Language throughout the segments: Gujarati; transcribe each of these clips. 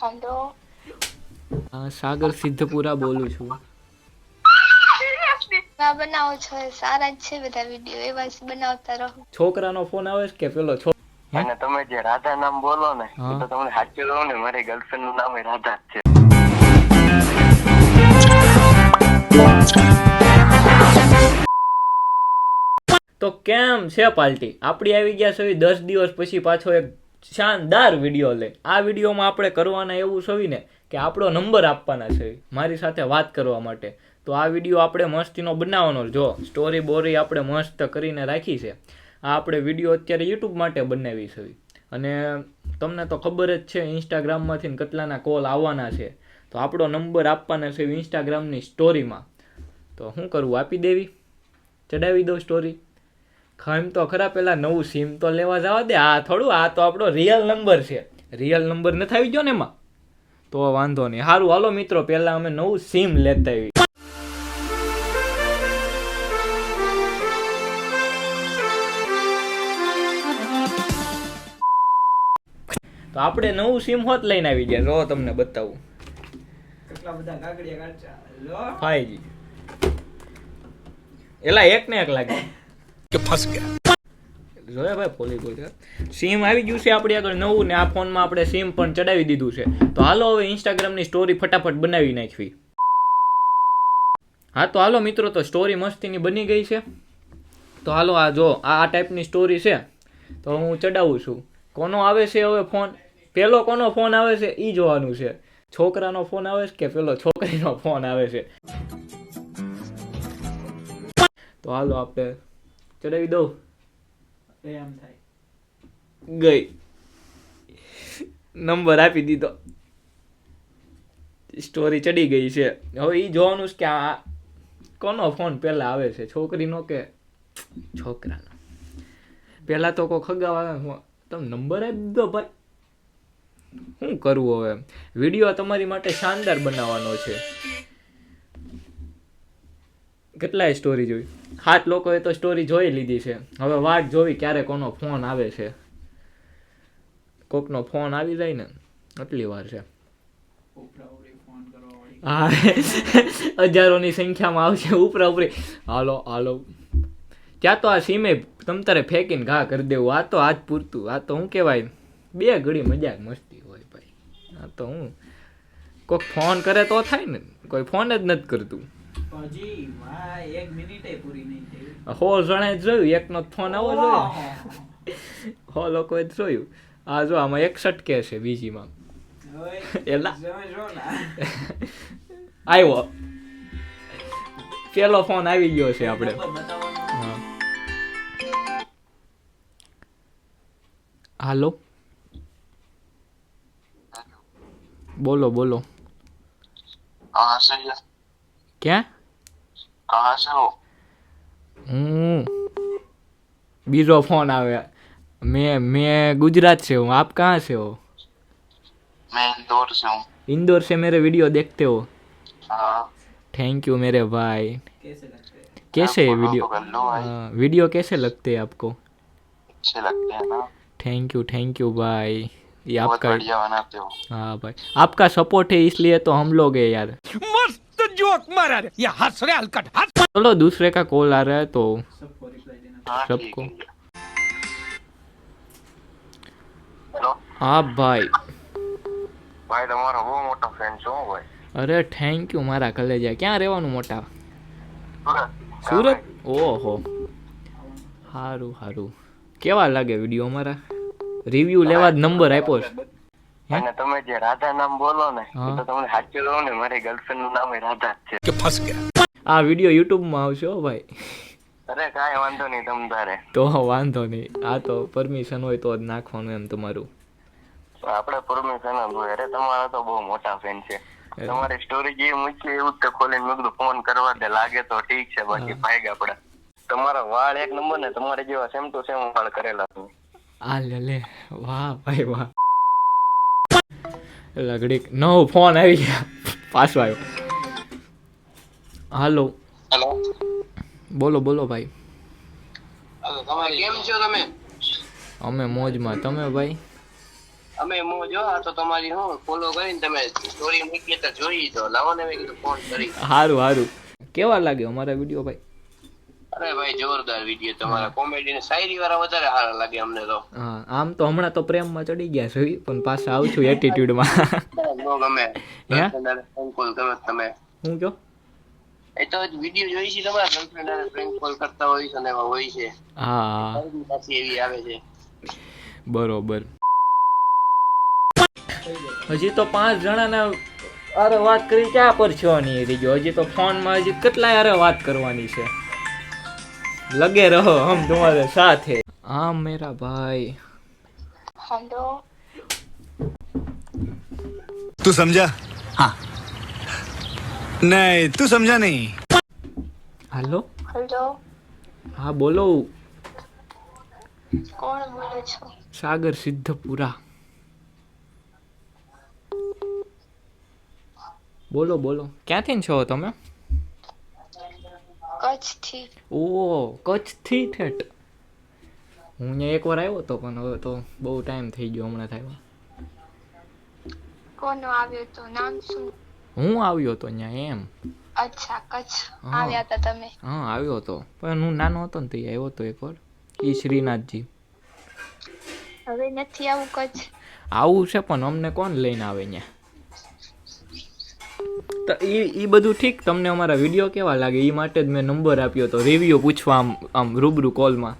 હેલો સાગર સિદ્ધપુરા બોલું છું. ના બનાવો છો સારા જ છે બધા વીડિયો એવા જ બનાવતા રહો. છોકરાનો ફોન આવે કે પેલો છો અને તમે જે રાધા નામ બોલો ને તો તમને સાચું કહું ને મારી ગર્લફ્રેન્ડનું નામ રાધા જ છે. તો કેમ છે પાર્ટી આપણી આવી ગયા છે દસ દિવસ પછી પાછો એક શાનદાર વીડિયો લે. આ વિડીયોમાં આપણે કરવાના એવું છે ને કે આપણો નંબર આપવાના છે. મારી સાથે વાત કરવા માટે. તો આ વીડિયો આપણે મસ્તીનો બનાવવાનો જો સ્ટોરી બોરી આપણે મસ્ત કરીને રાખી છે. આ આપણે વીડિયો અત્યારે યુટ્યુબ માટે બનાવી છે. અને તમને તો ખબર જ છે ઇન્સ્ટાગ્રામમાંથી કેટલાના કોલ આવવાના છે. તો આપણો નંબર આપવાના છે ઇન્સ્ટાગ્રામની સ્ટોરીમાં તો શું કરવું આપી દેવી? ચડાવી દઉં સ્ટોરી ખામ તો ખરા પેલા નવું સિમ તો લેવા જવા દે. આ થોડું આ તો આપણો રિયલ નંબર છે. રિયલ નંબર નથી આવી ગયો ને એમાં? તો વાંધો નહીં. સારું હાલો મિત્રો પેલા અમે નવું સિમ લેતા આવી તો આપણે નવું સિમ હોત લઈને આવી ગયા. જો તમને બતાવું. કેટલા બધા કાગડિયા કાઢ્યા લો. ફાઈવજી એલા એક ને એક લાગે. જોયા ભાઈ ફોલી બોલ સીમ આવી ગયું છે આપણે આગળ નવું ને આ ફોનમાં આપણે સીમ પણ ચડાવી દીધું છે. તો હાલો હવે ઇન્સ્ટાગ્રામની સ્ટોરી ફટાફટ બનાવી નાખવી. હા, તો હાલો મિત્રો, તો સ્ટોરી મસ્તીની બની ગઈ છે. તો હાલો, આ જો, આ ટાઈપની સ્ટોરી છે. તો હું ચડાવું છું. કોનો આવે છે હવે ફોન? પેલો કોનો ફોન આવે છે? એ જોવાનું છે. છોકરાનો ફોન આવે છે કે પેલો છોકરીનો ફોન આવે છે? તો હાલો, આપણે ચડાવી દઉં એમ થાય ગઈ નંબર આપી દીધો સ્ટોરી ચડી ગઈ છે હવે એ જોવાનું કે આ કોનો ફોન પહેલા આવે છે છોકરીનો કે છોકરાનો પહેલા તો કોઈ ખગાવા તમે નંબર આપી દીધો ભાઈ શું કરવું હવે વીડિયો તમારી માટે શાનદાર બનાવવાનો છે કેટલાય સ્ટોરી જોઈ? સાત લોકોએ તો સ્ટોરી જોઈ લીધી છે. હવે વાટ જોવી ક્યારે કોનો ફોન આવે છે. કોકનો ફોન આવી જાય ને આટલી વાર છે. હા હજારોની સંખ્યામાં આવશે ઉપરા ઉપરી. હાલો હાલો. ત્યાં તો આ સીમે તમ તારે ફેંકીને ઘા કરી દેવું. આ તો આજ પૂરતું. આ તો શું કહેવાય બે ઘડી મજાક મસ્તી હોય ભાઈ. આ તો હું કોઈક ફોન કરે તો થાય ને કોઈ ફોન જ નથી કરતું. હો જણે જોયું એકનો ફોન આવો હો લોકોએ જોયું. આ જો આમાં એકસઠ કે છે બીજીમાં. આવ્યો પેલો ફોન આવી ગયો છે આપણે. હાલો. બોલો બોલો. હા સર ये ક્યાં कहाँ से हो હું બીજો ફોન આવે मैं मैं गुजरात से हूँ आप कहाँ से हो मैं इंदौर से हूँ इंदौर से मेरे वीडियो देखते हो हाँ थैंक यू मेरे भाई कैसे लगते हैं कैसे है आप follow वीडियो तो कर लो भाई हाँ, वीडियो कैसे लगते हैं आपको अच्छे लगते हैं ना थैंक यू थैंक यू भाई ये बहुत आपका बढ़िया बनाते हो हाँ भाई आपका सपोर्ट है इसलिए तो हम लोग है यार मस्त जोक मारा रे ये हंस रहे हलकट हंस चलो दूसरे का कॉल आ रहा है तो सबको रिप्लाई देना हाँ ठीक सबको। है હેલો હા ભાઈ ભાઈ તમારો બહુ મોટો ફેન છું હું ભાઈ અરે થેન્ક યુ મારા કલેજા ક્યાં રહેવાનું મોટા સુરત સુરત ઓહો સારું સારું કેવા લાગે વિડીયો અમારા રિવ્યુ લેવા જ નંબર આપ્યો છે હે? અને તમે જે રાધા નામ બોલો ને તો તમને સાચું રહો ને મારી ગર્લફ્રેન્ડનું નામ રાધા જ છે. ફસ ગયા. આ વિડિયો યુટ્યુબમાં આવશે ભાઈ. અરે કાંઈ વાંધો નહીં તમ તારે. તો વાંધો નહીં. આ તો પરમિશન હોય તો જ નાખવાનું એમ તમારું. આપણે પરમિશન જ હોય. અરે તમારા તો બહુ મોટા ફેન છે. તમારે સ્ટોરી જે મૂકી એવું જ ખોલીને મૂકું ફોન કરવા દે લાગે તો ઠીક છે બાકી ભાઈ આપણે તમારા વાળ એક નંબર ને તમારે જેવા સેમ ટુ સેમ વાળ કરેલા આ લે. વાહ ભાઈ વાહ. લગડી નવો ફોન આવી ગયા. પાછો આવ્યો. હાલો. હેલો. બોલો બોલો ભાઈ. કેમ છો તમે? અમે મોજમાં. તમે ભાઈ? અમે મોજ આ તો તમારી હું ફોલો કરીને તમે સ્ટોરી મૂકી તો જોઈ તો લાવો ને મેં કીધું ફોન કરી. સારું સારું કેવા લાગે અમારા વીડિયો ભાઈ? અરે ભાઈ જોરદાર વીડિયો તમારા કોમેડી ને શાયરી વાળા વધારે સારા લાગે અમને તો. આમ તો હમણાં તો પ્રેમમાં ચડી ગયા છે પણ પાછા આવશું એટીટ્યુડમાં નો ગમે. કોલ તમે. હું એ તો વીડિયો જોઈ છે તમારા? ગર્લફ્રેન્ડ અને પ્રેન્ક કોલ કરતા હોય છે ને હોય છે. હા. પાછી એવી આવે છે. બરોબર. હજી તો પાંચ જણાના અરે વાત કરી ક્યાં પર છો નહીં હજી તો ફોનમાં હજી કેટલાય અરે વાત કરવાની છે? લગે રહો હમ તમારે સાથે હા મેરા ભાઈ હેલો तू समझा हाँ नहीं तू समझा नहीं હાલો હેલો હા બોલો કોણ બોલો છો સાગર સિદ્ધપુરા બોલો બોલો ક્યાંથી છો તમે કચ્છથી ઓ કચ્છથી ઠેઠ હું અહીંયા એકવાર આવ્યો હતો પણ હવે તો બહુ ટાઈમ થઈ ગયો હમણાં થાય. કોનો આવ્યો તો? નામ શું? હું આવ્યો હતો અહીંયા એમ. અચ્છા કચ્છ. આવ્યા હતા તમે. હા આવ્યો હતો પણ હું નાનો હતો ને તો આવ્યો હતો એકવાર. ઈ શ્રીનાથજી. હવે નથી આવું કચ્છ? આવું છે પણ અમને કોણ લઈને આવે અહીંયા? તો એ એ બધું ઠીક. તમને અમારા વીડિયો કેવા લાગે? એ માટે જ મેં નંબર આપ્યો હતો રિવ્યુ પૂછવા આમ આમ રૂબરૂ કોલમાં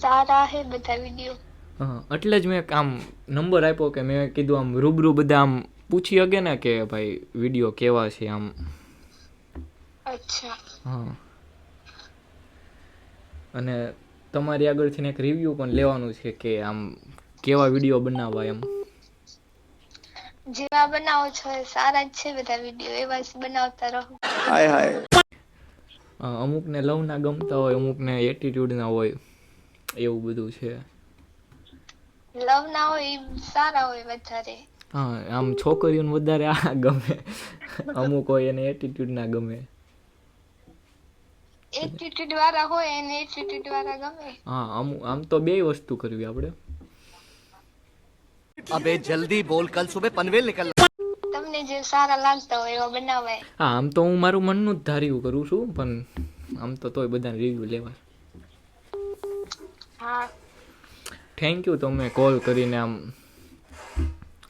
સારા હે બધા વીડિયો હા એટલે જ મેં આમ નંબર આપ્યો કે મેં કીધું આમ રૂબરૂ બધા આમ પૂછી શકે ને કે ભાઈ વીડિયો કેવા છે આમ. અચ્છા. હા. અને તમારી આગળથી એક રિવ્યૂ પણ લેવાનું છે કે આમ કેવા વીડિયો બનાવવા એમ. જેવા બનાવો છો એ સારા જ છે બધા વીડિયો એવા જ બનાવતા રહો. અ, અમુકને લવના ગમતા હોય અમુકને એટીટ્યુડના હોય એવું બધું છે. લવ ના હોય એ સારા હોય વધારે. હા આમ છોકરીઓને વધારે આ ગમે. અમુક હોય એને એટીટ્યુડ ના ગમે. એટીટ્યુડ વાળા હોય એને એટીટ્યુડ વાળા ગમે. હા અમુક આમ તો બે વસ્તુ કરવી આપણે. અબે જલ્દી બોલ કલ સુબે પનવેલ નીકળ તમને જે સારા લાગતા હોય એવા બનાવે. હા આમ તો હું મારું મનનું જ ધાર્યું કરું છું પણ આમ તો તોય બધાને રિવ્યુ લેવા. હા. થેન્ક યુ તમે કોલ કરીને આમ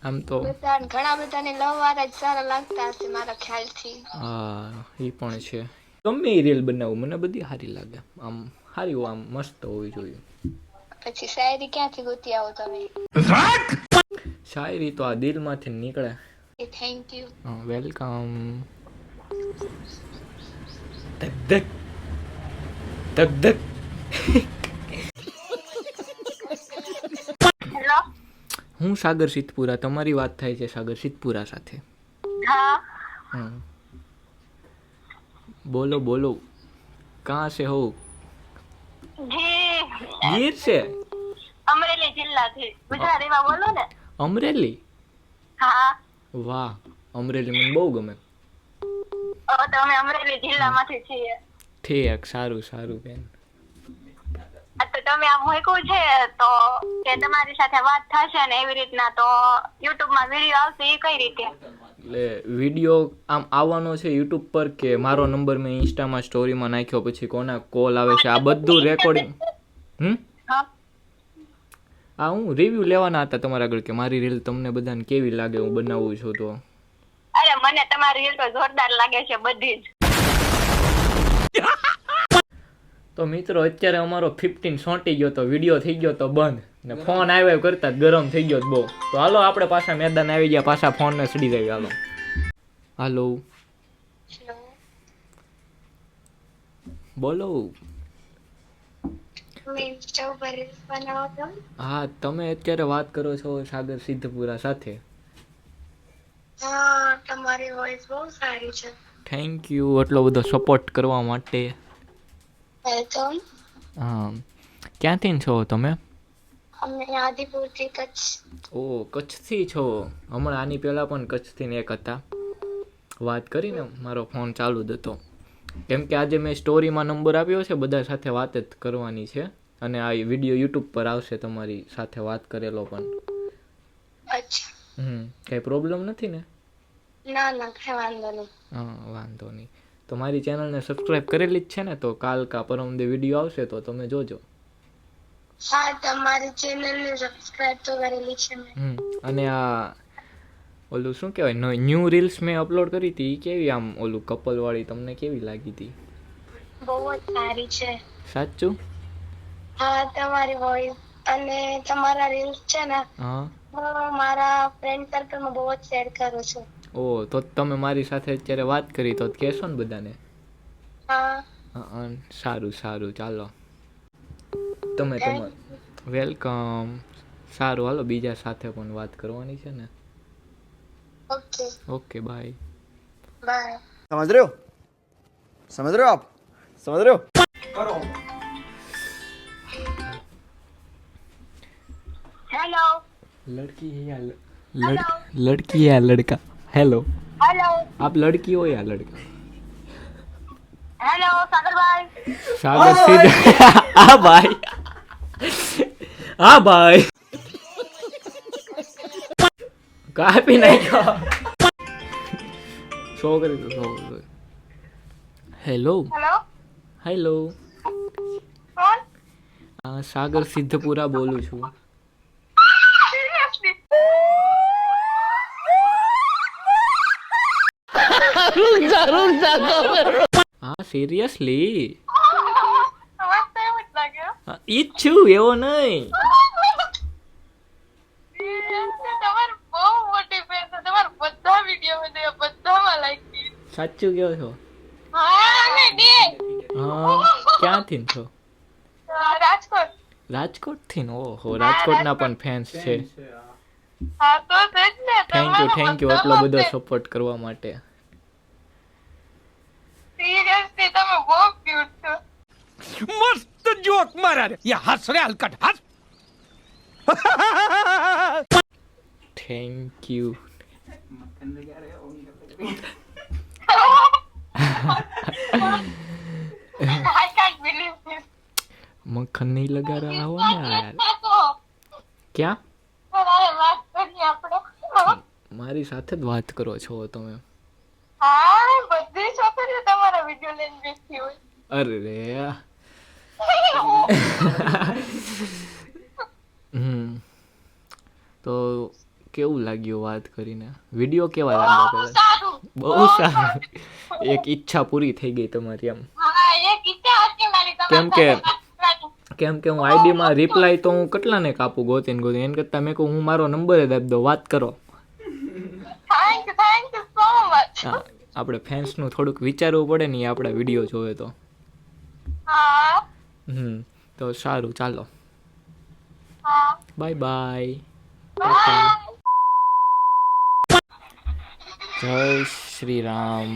આમ તો. ઘણા બધાને લવ વાળા જ સારા લાગતા હશે મારા ખ્યાલથી. હા એ પણ છે. ગમે એ રીલ બનાવું મને બધી સારી લાગે. આમ સારી આમ મસ્ત હોવી જોઈએ. પછી શાયરી ક્યાંથી ગોતી આવો તમે? શાયરી તો આ દિલમાંથી નીકળે. થેન્ક યુ વેલકમ ધક ધક. ધક ધક. હું સાગર સિદ્ધપુરા તમારી વાત થાય છે સાગર સિદ્ધપુરા સાથે. હા. બોલો બોલો. કાં છે હો. ગીર છે? અમરેલી જિલ્લાથી. ગુજરાતીમાં બોલો ને. અમરેલી? હા. વાહ અમરેલી મને બહુ ગમે. તો અમે અમરેલી જિલ્લામાંથી છીએ. ઠીક સારું સારું બેન. આ તો તમે આમ મૂક્યું છે તો કે તમારી સાથે વાત થશે ને એવી રીતના તો યુટ્યુબમાં વીડિયો આવશે એ કઈ રીતે? એટલે વીડિયો આમ આવવાનો છે યુટ્યુબ પર કે મારો નંબર મેં ઇન્સ્ટામાં સ્ટોરીમાં નાખ્યો પછી કોના કોલ આવે છે આ બધું રેકોર્ડિંગ હમ? હા આ હું રિવ્યૂ લેવાના હતા તમારા આગળ કે મારી રીલ તમને બધાને કેવી લાગે હું બનાવું છું તો? અરે મને તમારી રીલ તો જોરદાર લાગે છે બધી જ. તો મિત્રો અત્યારે અમારો ફિફ્ટીન સોંટી ગયો તો વીડિયો થઈ ગયો તો બંધ. ને ફોન આવ્યા કરતા જ ગરમ થઈ ગયો તો બહુ. તો હાલો આપણે પાછા મેદાન આવી ગયા પાછા ફોનને સડી જાય હાલો. હાલો. બોલો તમે ઇન્સ્ટા ઉપર રીલ્સ બનાવો છો હા તમે અત્યારે વાત કરો છો સાગર સિદ્ધપુરા સાથે. હા તમારી વોઇસ બહુ સારી છે. થેન્ક યુ એટલો બધો સપોર્ટ કરવા માટે. વેલકમ હા ક્યાંથી છો તમે? અમે આદિપુરથી કચ્છ. ઓ કચ્છથી છો? હમણાં આની પહેલાં પણ કચ્છથી એક હતા. વાત કરીને મારો ફોન ચાલુ જ હતો. કેમ કે આજે મેં સ્ટોરીમાં નંબર આપ્યો છે બધા સાથે વાત જ કરવાની છે. અને આ વીડિયો યુટ્યુબ પર આવશે તમારી સાથે વાત કરેલો પણ. હમ કંઈ પ્રોબ્લેમ નથી ને? ના ના કઈ વાંધો નહીં. હા વાંધો નહીં. તો મારી ચેનલને સબસ્ક્રાઇબ કરેલી જ છે ને તો કાલ કા પરમ દે વીડિયો આવશે તો તમે જોજો. હા તમારી ચેનલને સબસ્ક્રાઇબ તો કરેલી છે મેં. હમ અને આ ઓલું શું કહેવાય ન્યૂ રીલ્સ મેં અપલોડ કરી હતી કેવી આમ ઓલું કપલ વાળી તમને કેવી લાગી હતી? બહુ જ સારી છે. સાચું? તમારી વોઇસ અને તમારા રીલ્સ છે ને હું. મારા ફ્રેન્ડ સર્કલમાં બહુ જ શેર કરું છું. ઓ તો તમે મારી સાથે અત્યારે વાત કરી તો કહેશો ને બધાને? હા. સારું સારું ચાલો. તમે તમે વેલકમ સારું હાલો બીજા સાથે પણ વાત કરવાની છે ને. ઓકે. ઓકે બાય બાય સમજ રહ્યો? સમજ રહ્યો આપ? સમજ રહ્યો? કરો. હેલો लड़की है या लड़, लड़की है या लड़का हेलो હેલો आप लड़की हो या लड़का હેલો સાગરભાઈ सागर सीधे हाँ भाई हाँ भाई કાપી નાખ્યો છોકરી તો છોકરી હેલો હેલો હેલો કોણ આ સાગર સિદ્ધપુરા બોલું છું બહુ મોટી ફેન છે તમારા બધા વીડિયો મને બધામાં લાગી સાચું કેવો છો હા ને હા ક્યાંથી છો રાજકોટ રાજકોટથી ને ઓહો રાજકોટના પણ ફેન્સ છે. હા છે જ ને થેન્ક યુ થેન્ક યુ આટલો બધો સપોર્ટ કરવા માટે. ભાઈ તમે બહુ ક્યુટ છો. મસ્ત જોક મારા યે હસ રે હલકટ થેન્ક યુ મક્ખન નહીં લગા રહ્યા હો ને યાર. ક્યાં? મારી સાથે જ વાત કરો છો તમે. હા બધી છોકરીઓ તમારા વીડિયો લઈને બેઠી હોય. અરે રે હમ. તો કેવું લાગ્યું વાત કરીને? વીડિયો કેવા લાગ્યા બહુ સારું. એક ઈચ્છા પૂરી થઈ ગઈ તમારી એમ. કેમ કે કેમ કે હું આઈડીમાં રિપ્લાય તો હું કેટલાને કાપું ગોતીને ગોતીને? એને કરતાં મેં કહું હું મારો નંબર જ આપી દો વાત કરો. Thank you thank you so much આપણે ફેન્સનું થોડુંક વિચારવું પડે ને આપણા વીડિયો જોવે તો. હા. હમ તો સારું ચાલો. હા. બાય બાય જય શ્રી રામ.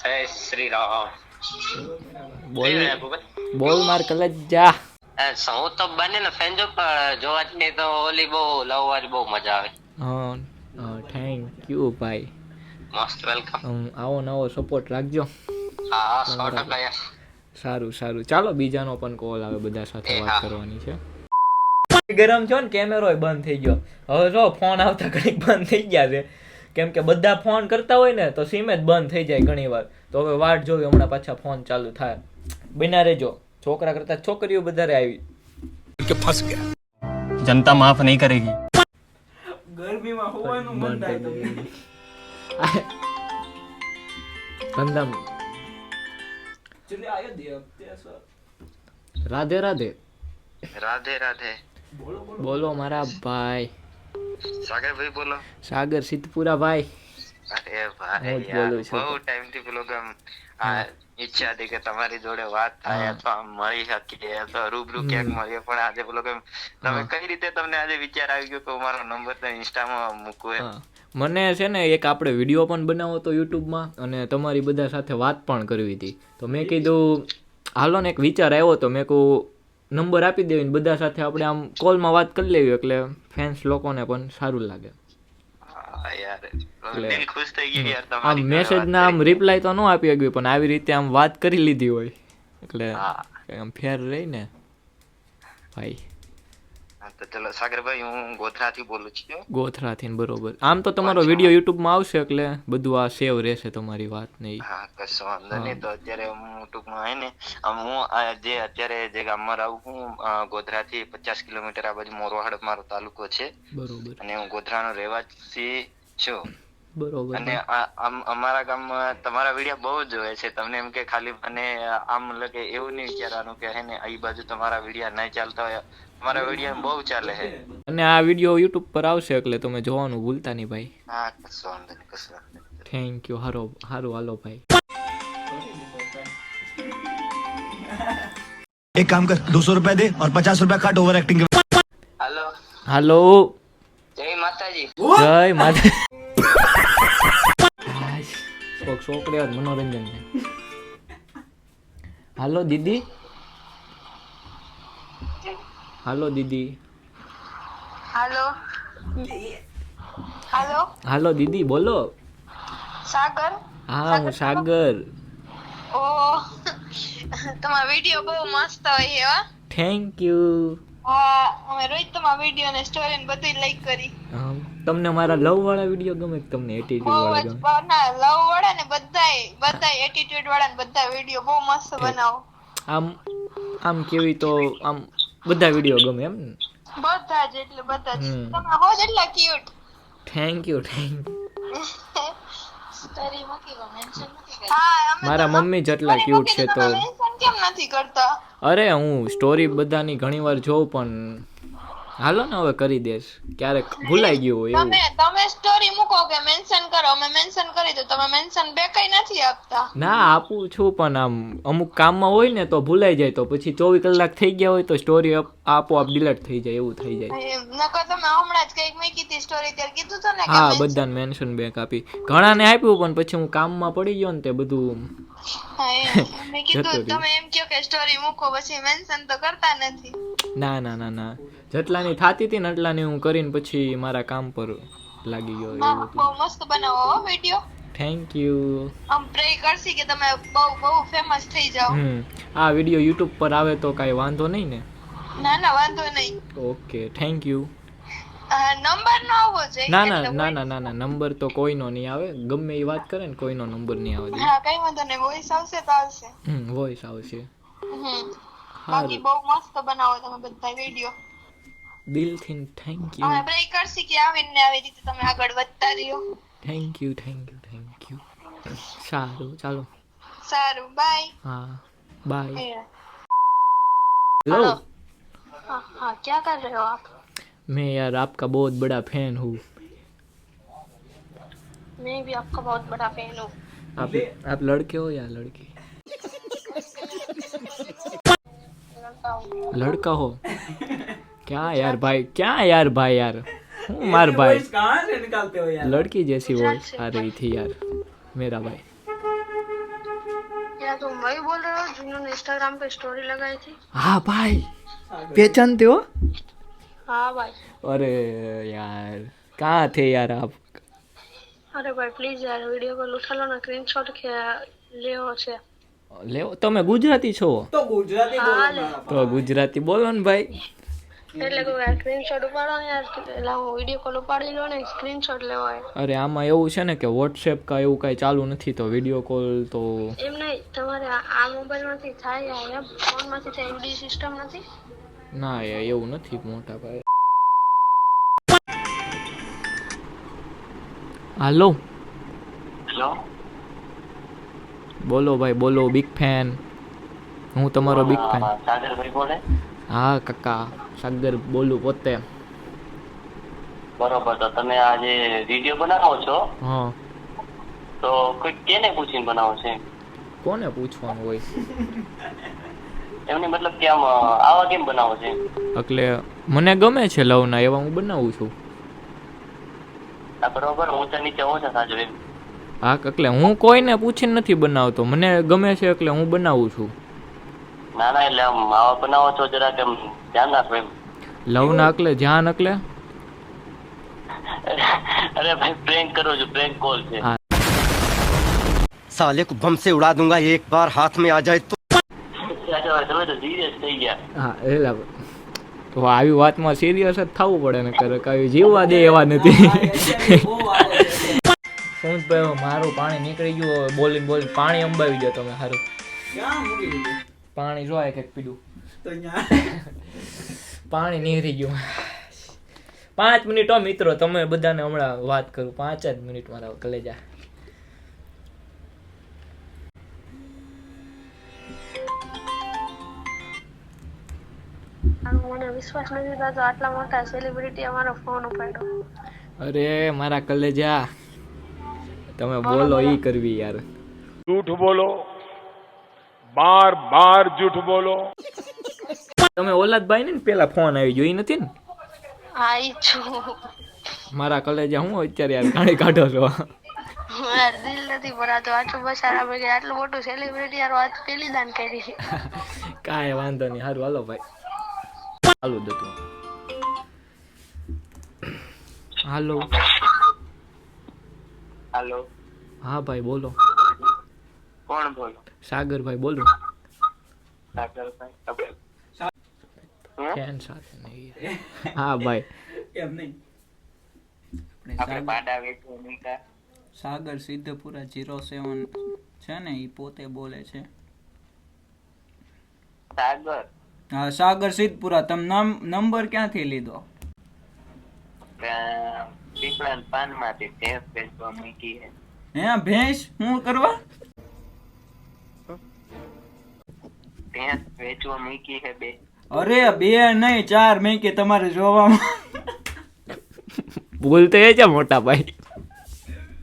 જય શ્રી રામ. બોલ બોલ માર કલજા હું તો બને ને ફેન જો પણ જોવા જ નહીં તો ઓલી બહુ લવ વાળી બહુ મજા આવે. હા. થેન્ક યુ ભાઈ. મોસ્ટ વેલકમ આવો નવો સપોર્ટ રાખજો. સારું સારું. ચાલો બીજાનો પણ કોલ આવે બધા સાથે વાત કરવાની છે. ગરમ છો ને? કેમેરો બંધ થઈ ગયો. હવે જો ફોન આવતા ઘડીક બંધ થઈ ગયા છે. કેમ કે બધા ફોન કરતા હોય ને તો સિમ જ બંધ થઈ જાય ઘણી વાર. તો હવે વાટ જોવી હમણાં પાછા ફોન ચાલુ થાય. બિના રેજો. છોકરા કરતા છોકરીઓ વધારે આવી. કે ફસ ગયા. જનતા માફ નહીં કરેગી. ગરમીમાં હોવાનું મન થાય તમને. ધંધામ ચલે આયો દે હપ્તે સર રાધે રાધે. રાધે રાધે. બોલો બોલો. બોલો મારા ભાઈ. સાગરભાઈ બોલો. સાગર સિદ્ધપુરા ભાઈ. અરે ભાઈ યાર બહુ ટાઈમથી પેલો કે આ ઈચ્છા હતી કે તમારી જોડે વાત થાય હા. અથવા મળી શકીએ અથવા રૂબરૂ ક્યાંક મળીએ. પણ આજે બોલો કે તમે કઈ રીતે તમને આજે વિચાર આવી ગયો કે મારો નંબર તો ઇન્સ્ટામાં મૂકું એમ? મને છે ને એક આપણે વીડિયો પણ બનાવો તો યુટ્યુબમાં અને તમારી બધા સાથે વાત પણ કરવી હતી. તો મેં કીધું હાલો ને એક વિચાર આવ્યો તો મેં કહું નંબર આપી દેવી બધા સાથે આપણે આમ કોલમાં વાત કરી લેવી. એટલે ફેન્સ લોકોને પણ સારું લાગે. આમ મેસેજ ના આમ રિપ્લાય તો ન આપી ગયું પણ આવી રીતે આમ વાત કરી લીધી હોય. એટલે આમ ફેર રહી ને. ભાઈ. તો ચલો સાગરભાઈ હું ગોધરાથી બોલું છું ગોથરાથી બરોબર. આમ તો તમારો વીડિયો યુટ્યુબમાં આવશે એટલે બધું આ સેવ રહેશે તમારી વાત ને હા કશો વાંધો નહીં. તો અત્યારે હું ટૂંકમાં હે ને આમ હું જે અત્યારે જે ગામમાં રહું હું ગોધરાથી પચાસ કિલોમીટર આ બાજુ મોરવાડ મારો તાલુકો છે. બરોબર. અને હું ગોધરાનો રહેવાસી છું. બરોબર અને આમ અમારા ગામમાં તમારા વીડિયો બહુ જ જોવે છે. તમને એમ કે ખાલી મને આમ મતલબ કે એવું નહીં વિચારવાનું કે હે ને આ બાજુ તમારા વીડિયો નહીં ચાલતા હોય. મારા વીડિયો બહુ ચાલે છે. અને આ વીડિયો યુટ્યુબ પર આવશે એટલે તમે જોવાનું ભૂલતા નહીં ભાઈ. હા કશો નહીં કશો વાંધો થેન્ક યુ હારો હારો હાલો ભાઈ. એક કામ કર 200 રૂપિયા દે ઓર 50 રૂપિયા કાટ ઓવર એક્ટિંગ હાલો. હાલો. જય માતાજી. જય માતા છોકરી મનોરંજન હાલો દીદી. હાલો દીદી હાલો હાલો હાલો દીદી બોલો સાગર હા હું સાગર ઓ તમારો વીડિયો બહુ મસ્ત હોય છે થેન્ક યુ હા અમે રોજ તમારા વીડિયો ને સ્ટોરી ને બધું લાઈક કરી તમને મારા લવ વાળા વીડિયો ગમે કે તમને એટીટ્યુડ વાળા ગમે? ના લવ વાળા ને બધાય બધાય એટીટ્યુડ વાળા ને બધા વીડિયો બહુ મસ્ત બનાવો. આમ આમ કેવી તો આમ બધા વીડિયો ગમે એમ બધા જ એટલે બધા જ. તમે હો જ એટલા cute thank you thank story મૂકી ગો મેન્શન મૂકી હા મારા મમ્મી જેટલા ક્યુટ છે તો. મેન્શન કેમ નથી કરતા? અરે હું સ્ટોરી બધાની ઘણીવાર જોઉં પણ હાલો ને હવે કરી દેશ. ક્યારેક ભૂલાઈ ગયું હોય તમે તમે સ્ટોરી મૂકો કે મેન્શન કરો. અમે મેન્શન કરી દો. તમે મેન્શન બે કઈ નથી આપતા. ના આપું છું પણ આમ અમુક કામમાં હોય ને તો ભૂલાઈ જાય તો પછી ચોવીસ કલાક થઈ ગયા હોય તો સ્ટોરી આપોઆપ ડિલીટ થઈ જાય એવું થઈ જાય. નકર તમે હમણાં જ કંઈક મૂકી હતી સ્ટોરી ત્યારે કીધું તો ને હા બધાને મેન્શન બેક આપી. ઘણાને આપ્યું પણ પછી હું કામમાં પડી ગયો ને તે બધું. મેં કીધું તમે એમ કહો કે સ્ટોરી મૂકો પછી મેન્શન તો કરતા નથી. ના ના ના ના. જેટલાની થાતી હતી ને એટલાની હું કરીને પછી મારા કામ પર લાગી ગયો એવું બહુ મસ્ત બનાવો હો વીડિયો થેન્ક યુ આમ પ્રે કરશી કે તમે બહુ બહુ ફેમસ થઈ જાઓ. હમ. આ વીડિયો યુટ્યુબ પર આવે તો કાઈ વાંધો નહીં ને? ના ના વાંધો નહીં. ઓકે થેન્ક યુ નંબર ન હોવો જોઈએ. ના ના ના ના ના ના નંબર તો કોઈનો નહીં આવે. ગમે એ વાત કરે ને કોઈનો નંબર નહીં આવે. હા કઈ વાંધો નહીં. વોઇસ આવશે તો આવશે. હમ વોઇસ આવશે. બાકી બહુ મસ્ત બનાવો તમે બધા વિડિયો દિલથી થેન્ક યુ અમે બ્રેક કરશી કે આવે ને આવી રીતે તમે આગળ વધતા રહ્યો? Thank you thank you thank you સારું ચાલો. સારું બાય હા બાય હેલો હા હા ક્યાં કર રહે હો આપ? मैं यार आपका बहुत बड़ा फ़ैन हूँ। मैं भी आपका बहुत बड़ा फ़ैन हूँ। आप आप लड़के हो या लड़की? लड़का हो। क्या यार भाई क्या यार भाई यार? हूँ मार भाई। कहाँ से निकालते हो यार? लड़की जैसी वॉइस आ रही थी यार मेरा भाई। क्या तुम वही बोल रहे हो जिन्होंने इंस्टाग्राम पे स्टोरी लगाई थी? हाँ भाई। पहचानते हो? हाँ भाई अरे यार कहाँ थे यार आप अरे भाई प्लीज यार वीडियो कॉल उठा लो ना स्क्रीनशॉट લેવો છે લેવો તમે ગુજરાતી છો तो गुजराती बोलो मारा તો ગુજરાતી બોલો ને ભાઈ એટલે કે યાર સ્ક્રીનશોટ ઉપાડો ને યાર એટલે હું વિડીયો કોલ ઉપાડી લો ને સ્ક્રીનશોટ લેવો હોય અરે આમાં એવું છે ને કે વોટ્સએપ કા એવું કાંઈ ચાલુ નથી તો વિડીયો કોલ તો એમ નહીં તમારે આ આ મોબાઈલમાંથી થાય આ એમ ફોનમાંથી થાય એવડી સિસ્ટમ નથી ના યાર એવું નથી મોટા ભાઈ. હાલો. હેલો. બોલો ભાઈ બોલો બિગ ફેન હું તમારો બિગ ફેન હા કાકા સાગર બોલું પોતે. બરોબર તો તમે આજે વિડિયો બનાવો છો હા. તો કોઈ કેને પૂછીને બનાવો છે કોને પૂછવાનું હોય? એમને મતલબ કે આમ આવા કેમ બનાવો છે? એટલે મને ગમે છે લવના એવા હું બનાવું છું. બરોબર હું તો નીચે ઓછા સાજો એમ. હા એટલે હું કોઈને પૂછીને નથી બનાવતો. મને ગમે છે એટલે હું બનાવું છું. ના ના એટલે આમ આવા બનાવો છો જરા કેમ ધ્યાન રાખો એમ. લવના એટલે ધ્યાન એટલે? અરે ભાઈ પ્રેન્ક કરો છો પ્રેન્ક કોલ છે. સાલે કો બમ સે ઉડા दूंगा એક બાર હાથ મે આ જાય તો तो સાજો તમે તો સિરિયસ થઈ ગયા. હા એટલે તો આવી વાતમાં સિરિયસ જ થવું પડે ને કરે કઈ જીવવા દે એવા નથી. બહુ શું ભાઈ મારું પાણી નીકળી ગયું બોલીને બોલીને પાણી અંબાવી દો તમે સારું પાણી જોવાય કંઈક પીડું. પાણી નીકળી ગયું. પાંચ મિનિટ હો મિત્રો તમે બધાને હમણાં વાત કરું. પાંચ જ મિનિટ રહો કલેજા. મને વિશ્વાસ નથી થતો. આટલા મોટા સેલિબ્રિટી અમારો ફોન ઉપાડ્યો. અરે મારા કલેજા તમે બોલો ઈ કરવી યાર. જૂઠ બોલો. બાર બાર જૂઠ બોલો. તમે ઓલાદ ભાઈ ને પેલા ફોન આવી જોઈ નથી ને? આઈ છું. મારા કલેજા હું અત્યારે યાર કાઢી કાઢો છો? યાર દિલ નથી ભરાતો. આટલું આટલું મોટું સેલિબ્રિટી યાર વાત પેલી દાન કરી. કાંઈ વાંધો નહીં. સારું હાલો ભાઈ. હાલો દતું હાલો. હાલો. હા ભાઈ બોલો. કોણ બોલો? સાગરભાઈ બોલો. સાગરભાઈ સાથે નહીં? હા ભાઈ. એમ નહીં? સાગર પાડા વેચવા સાગર સિદ્ધપુરા જીરો સેવન છે ને એ પોતે બોલે છે. સાગર? સાગર સિદ્ધપુરા તમે નામ નંબર ક્યાંથી લીધો? પીપળા પાનમાંથી ભેંસ વેચવા મૂકી હે ભેંસ? શું કરવા? ભેંસ વેચવા મૂકી છે બે. અરે બે નહીં ચાર મેં તમારે જોવામાં. ભૂલ તો એ છે મોટા ભાઈ.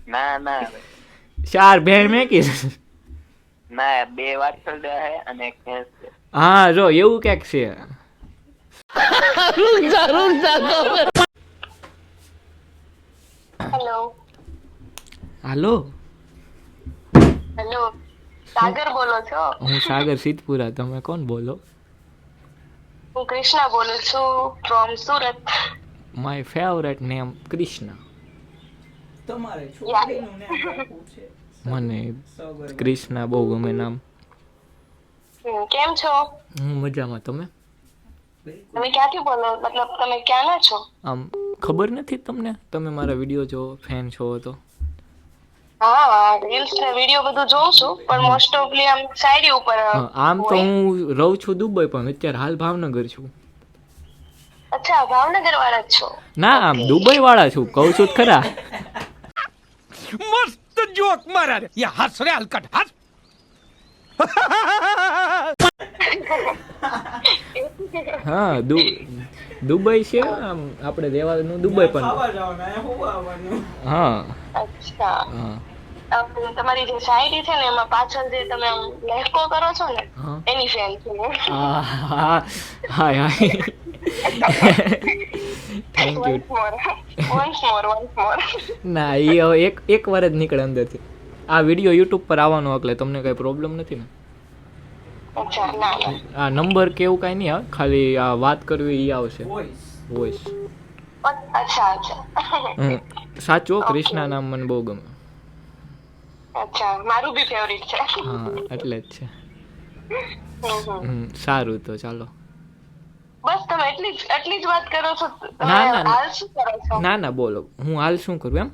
ના ના ચાર ભેણ મેકી ના બે વાછરડા હે અને એક ભેંસ છે. હા જો એવું ક્યાંક છે. હેલો હાલો. હેલો સાગર બોલો છો? હું સાગર સિદ્ધપુરા તમે કોણ બોલો? હું કૃષ્ણા બોલું છું from Surat. My favourite name Krishna. તમારે છોકરીનું નામ છે. મને કૃષ્ણા બહુ ગમે નામ. કેમ છો? હું મજામાં. તમે? તમે ક્યાંથી બોલો? મતલબ તમે ક્યાંના છો? આમ ખબર નથી તમને? તમે મારા વીડિયો જો ફેન છો તો. હા રીલ્સ ને વીડિયો બધું જોઉં છું પણ મોસ્ટ ઓફલી આમ શાયરી ઉપર આમ તો હું રહું છું દુબઈ પણ અત્યારે હાલ ભાવનગર છું. અચ્છા ભાવનગર વાળા છો? ના આમ દુબઈ વાળા છું કહું છું ખરા. મસ્ત જોક મારા યા હસ હલકટ. હસ. હા દુબઈ છે આમ આપણે રહેવાનું દુબઈ પણ. હા અચ્છા. હા. તમારી જે શાયરી છે ને એમાં પાછળ જે તમે આમ લહેકો કરો છો ને એની ફેન છું. હા હા હા thank you Once more. Once more, ના એ એક એક વાર જ નીકળે અંદરથી. આ વીડિયો યુટ્યુબ પર આવવાનો એટલે તમને કઈ પ્રોબ્લેમ નથી ને? આ નંબર કે એવું કાંઈ નહીં આવે ખાલી આ વાત કરવી એ આવશે. વોઇસ સાચો કૃષ્ણા નામ મને બહુ ગમે. અચ્છા મારું બી ફેવરિટ છે. હા એટલે જ છે. સારું તો ચાલો. બસ તમે એટલી જ એટલી જ વાત કરો છો. ના, ના, ના. ના બોલો. હું હાલ શું કરું એમ.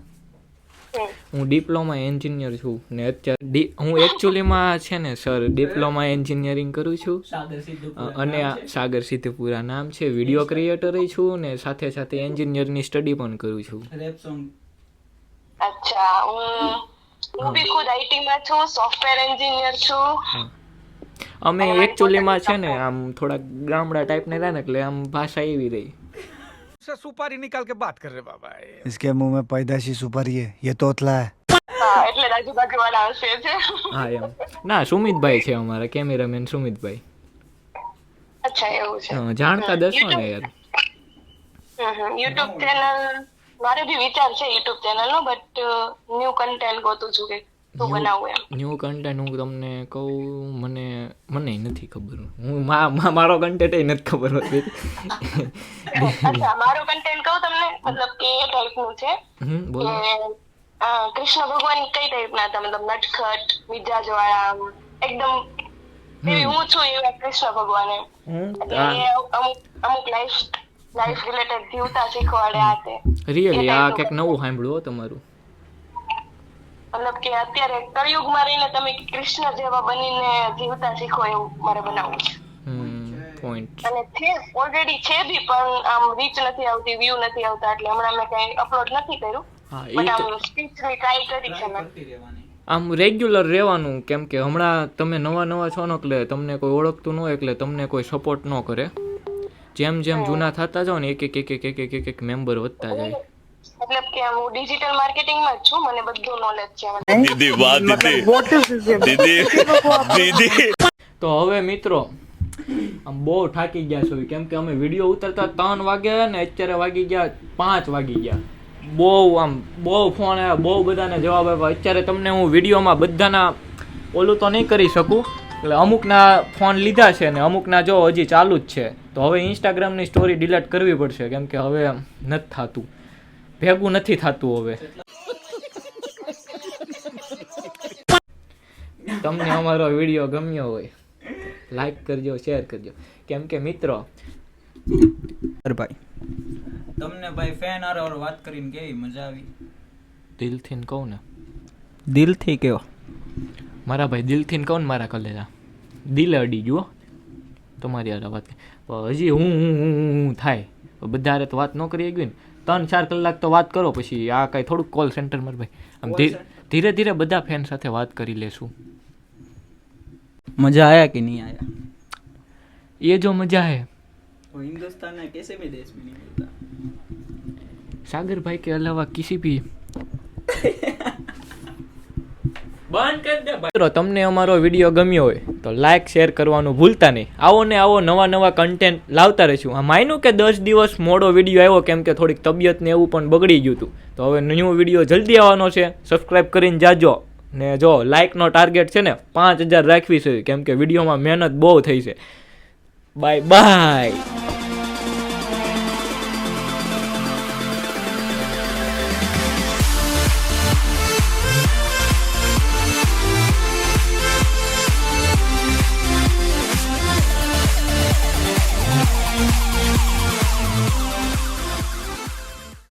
હું ડિપ્લોમા એન્જિનિયર છું ને અત્યારે હું એકચ્યુઅલીમાં છે ને સર ડિપ્લોમા એન્જિનિયરિંગ કરું છું. અને સાગર સિદ્ધપુરા નામ છે. વીડિયો ક્રિએટર છું ને સાથે સાથે એન્જિનિયરની સ્ટડી પણ કરું છું. અચ્છા હું હું બી ખુદ આઈટીમાં છું સોફ્ટવેર એન્જિનિયર છું. અમે એકચ્યુઅલીમાં છે ને આમ થોડાક ગામડા ટાઈપને રહ્યા ને એટલે આમ ભાષા એવી રહી. से सुपारी निकाल के बात कर रहे बाबा इसके मुंह में पैदाशी सुपारी है ये तोतला है હા એટલે જ આજુબાજુ વાળા હશે છે હા એમ ના સુમિતભાઈ છે અમારા કેમેરામેન સુમિતભાઈ અચ્છા એવું છે હા, જાણતા દસો ને યાર યુટ્યુબ ચેનલ મારે બી વિચાર છે યુટ્યુબ ચેનલ નો બટ ન્યુ કન્ટેન્ટ ગોતું છું કે એમ. ન્યૂ કન્ટેન્ટ હું તમને કહું મને મને નથી ખબર. હું મારો કન્ટેન્ટ નથી ખબર હોતી. મારું કન્ટેન્ટ કહું તમને? મતલબ કે એ ટાઈપનું છે. કૃષ્ણ ભગવાન કઈ ટાઈપના હતા? મતલબ નટખટ મિજાજ વાળા એકદમ હું છું એવા કૃષ્ણ ભગવાન. એ અમુક અમુક લાઈફ લાઈફ રિલેટેડ જીવતા શીખવાડે આ તે. રિયલી આ કંઈક નવું સાંભળ્યું તમારું? મતલબ કે અત્યારે કળિયુગમાં રહીને તમે કૃષ્ણ જેવા બનીને જીવતા શીખો એવું મારે બનાવવું છે. અને છે ઓલરેડી છે બી પણ આમ રીચ નથી આવતી વ્યૂ નથી આવતા એટલે હમણાં મેં કઈ અપલોડ નથી કર્યું. પણ આમ કરી આમ રેગ્યુલર રહેવાનું કેમ કે હમણાં તમે નવા નવા છો ને એટલે તમને કોઈ ઓળખતું ન હોય એટલે તમને કોઈ સપોર્ટ ન કરે. જેમ જેમ જૂના થતા જાઓ ને એક એક એક એક એક એક મેમ્બર વધતા જાય. તો હવે મિત્રો આમ બહુ થાકી ગયા છો. કેમ કે અમે વીડિયો ઉતરતા ત્રણ વાગ્યા ને અત્યારે વાગી ગયા પાંચ વાગી ગયા. બહુ આમ બહુ ફોન આવ્યા બહુ બધાને જવાબ આપ્યા. અત્યારે તમને હું વિડીયોમાં બધાના ઓલું તો નહીં કરી શકું એટલે અમુકના ફોન લીધા છે ને અમુકના જો હજી ચાલુ જ છે. તો હવે ઇન્સ્ટાગ્રામની સ્ટોરી ડિલીટ કરવી પડશે કેમ કે હવે નથી થતું. ભેગું નથી થતું હવે. તમને અમારો વીડિયો ગમ્યો હોય લાઈક કરજો શેર કરજો. કેમ કે મિત્રો ભાઈ. તમને ભાઈ ફેન આરો વાત કરીને કેવી મજા આવી? દિલથી ને કહું ને. દિલથી કેવો? મારા ભાઈ દિલથી ને કહું ને મારા કલેજા. દિલે અડી જુઓ તમારી આ વાત હજી હું હું હું હું હું થાય. બધા તો વાત ન કરી ગયું ને. ત્રણ ચાર કલાક તો વાત કરો પછી આ કાંઈ થોડુંક કોલ સેન્ટર મારા ભાઈ આમ ધીરે ધીરે ધીરે બધા ફેન સાથે વાત કરી લેશું મજા આયા કે નહીં આયા એ જો મજા હે वो हिंदुस्तान में कैसे भी देश में नहीं मिलता सागर भाई के अलावा किसी भी બંધ મિત્રો, તમને અમારો વીડિયો ગમ્યો હોય તો લાઈક શેર કરવાનું ભૂલતા નહીં. આવો ને આવો નવા નવા કન્ટેન્ટ લાવતા રહીશું. આ માન્યું કે દસ દિવસ મોડો વીડિયો આવ્યો, કેમ કે થોડીક તબિયતને એવું પણ બગડી ગયું હતું. તો હવે ન્યૂ વીડિયો જલ્દી આવવાનો છે. સબસ્ક્રાઇબ કરીને જાજો. ને જો લાઇકનો ટાર્ગેટ છે ને, પાંચ હજાર રાખવી છે. કેમ કે વિડીયોમાં મહેનત બહુ થઈ છે. Bye bye